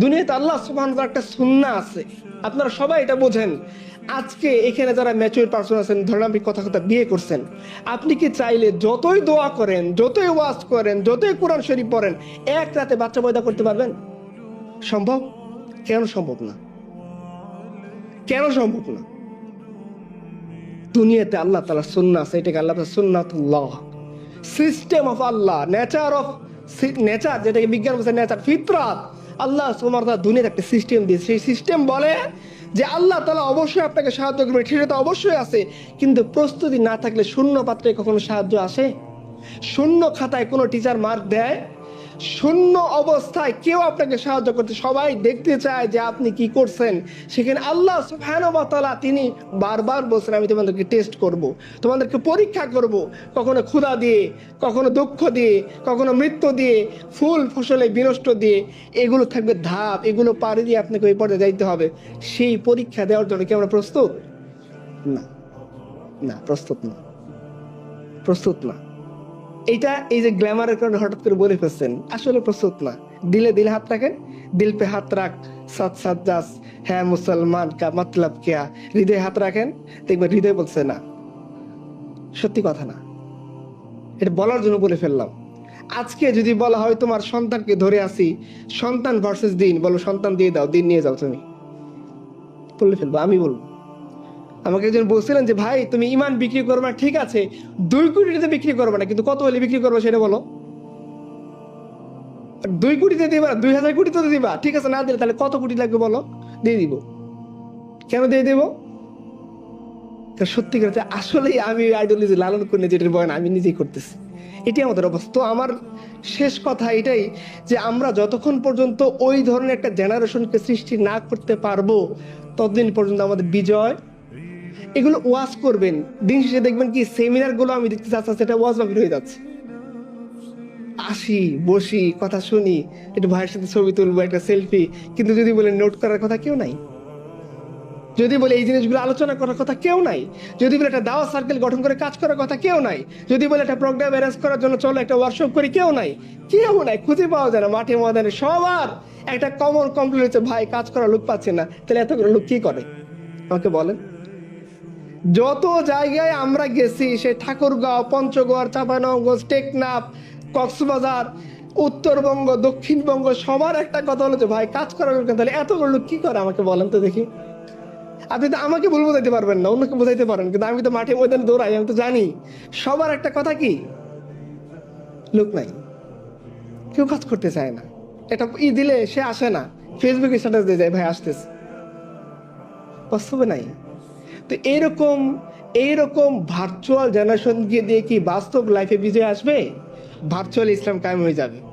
দুনিয়াতে আল্লাহ সুবহান একটা সুন্না আছে। আপনারা সবাই এটা বোঝেন। আজকে এখানে যারা ম্যাচুর পার্সন আছেন, ধরেন আপনি কথা কথা বিয়ে করছেন, আপনি কি চাইলে যতই দোয়া করেন, যতই ওয়াজ করেন, যতই কোরআন শরীফ পড়েন, এক রাতে বাচ্চা পয়দা করতে পারবেন? সম্ভব? কেন সম্ভব না? কেন সম্ভব না? দুনিয়াতে আল্লাহ তালা সুন্না আছে, এটাকে আল্লাহ সুন্নাতুল্লাহ। System of Allah nature of nature যেটাকে বিজ্ঞান বলছে নেচার ফিতরাত। আল্লাহ সুমার দুনিয়ার একটা সিস্টেম দিয়েছে। সেই সিস্টেম বলে যে আল্লাহ তালা অবশ্যই আপনাকে সাহায্য করবে সেটা তো অবশ্যই আছে। কিন্তু প্রস্তুতি না থাকলে শূন্য পাত্রে কখনো সাহায্য আসে? শূন্য খাতায় কোনো টিচার মার্ক দেয়? শূন্য অবস্থায় কেউ আপনাকে সাহায্য করতে, সবাই দেখতে চায় যে আপনি কি করছেন। সেখানে আল্লাহ তাআলা তিনি বারবার বলছেন, আমি তোমাদেরকে টেস্ট করব, তোমাদেরকে পরীক্ষা করব। কখনো ক্ষুধা দিয়ে, কখনো দুঃখ দিয়ে, কখনো মৃত্যু দিয়ে, ফুল ফসলে বিনষ্ট দিয়ে, এগুলো থাকবে ধাপ, এগুলো পাড়ি দিয়ে আপনাকে ওই পর্যায়ে যাইতে হবে। সেই পরীক্ষা দেওয়ার জন্য কি আমরা প্রস্তুত? না না, প্রস্তুত না প্রস্তুত না। এইটা এই যে গ্ল্যামারের কারণে হঠাৎ করে বলে ফেলছেন, আসলে প্রস্তুত না। দিলে দিলে হাত রাখেন, দিল পে হাত রাখ, সাত সাত জাস হ্যাঁ মুসলমান কা মতলব কেয়া? হৃদয়ে হাত রাখেন, দেখবেন হৃদয় বলছে না। সত্যি কথা না। এটা বলার জন্য বলে ফেললাম। আজকে যদি বলা হয় তোমার সন্তানকে ধরে আসি, সন্তান ভার্সেস দিন, বলো সন্তান দিয়ে দাও, দিন নিয়ে যাও তুমি। বলে ফেলব, আমি বলব। আমাকে একজন বলছিলেন যে, ভাই, তুমি ইমান বিক্রি করবে না ঠিক আছে, দুই কোটিতে বিক্রি করবে না, কিন্তু কত হলে বিক্রি করবে সেটা বলো। দুই কোটিতে দিবা, দুই হাজার কোটিতে দিবা, ঠিক আছে, না দিলে তাহলে কত কোটি লাগবে বলো? দিয়ে দিব। কেন দিয়ে দেবো? সত্যি করে আসলেই আমি আইডোলজি লালন করে যেটার বয়ন আমি নিজেই করতেছি। এটি আমাদের অবস্থা। আমার শেষ কথা এটাই যে, আমরা যতক্ষণ পর্যন্ত ওই ধরনের একটা জেনারেশনকে সৃষ্টি না করতে পারব, ততদিন পর্যন্ত আমাদের বিজয় এগুলো ওয়াজ করবেন। দিন শেষে দেখবেন কি সেমিনারগুলো আমি দেখতে চাচ্ছি সেটা ওয়াজ বাকি হয়ে যাচ্ছে। আসি, বসি, কথা শুনি, একটু ভাইয়ের সাথে ছবি তুলবো, একটা সেলফি কিন্তু যদি বলে নোট করার কথা কেউ নাই। যদি বলে এই জিনিসগুলো আলোচনা করার কথা কেউ নাই। যদি বলে একটা দাওয়া সার্কেল গঠন করে কাজ করার কথা কেউ নাই। যদি বলে একটা প্রোগ্রাম অ্যারেঞ্জ করার জন্য চলো একটা ওয়ার্কশপ করি, কেউ নাই। কেউ নাই, খুঁজে পাওয়া যায় না মাঠে ময়দানে। সবার একটা কমন কমপ্লেন হচ্ছে, ভাই, কাজ করার লোক পাচ্ছে না। তাহলে এতগুলো লোক কি করে? আমাকে বলেন। যত জায়গায় আমরা গেছি, সে ঠাকুরগাঁও, পঞ্চগড় চাঁপানগঞ্জ টেকনাফ, কক্সবাজার, উত্তরবঙ্গ, দক্ষিণবঙ্গ, সবার একটা কথা হলো যে, ভাই, কাজ করার লোক তাহলে এতগুলো লোক কি করে আমাকে বলেন তো দেখি? আপনি তো আমাকে ভুল বোঝাইতে পারবেন না, অন্যকে বোঝাইতে পারেন, কিন্তু আমি তো মাঠে ময়দানে দৌড়াই, আমি তো জানি। সবার একটা কথা কি? লোক নাই। কেউ কাজ করতে চায় না। এটা ই দিলে সে আসে না। ফেসবুকে স্ট্যাটাস দিয়ে যায়, ভাই, আসতেছে। বাস্তবে নাই। তো এইরকম এইরকম ভার্চুয়াল জেনারেশন দিয়ে দিয়ে কি বাস্তব লাইফে বিজয় আসবে? ভার্চুয়াল ইসলাম কায়েম হয়ে যাবে।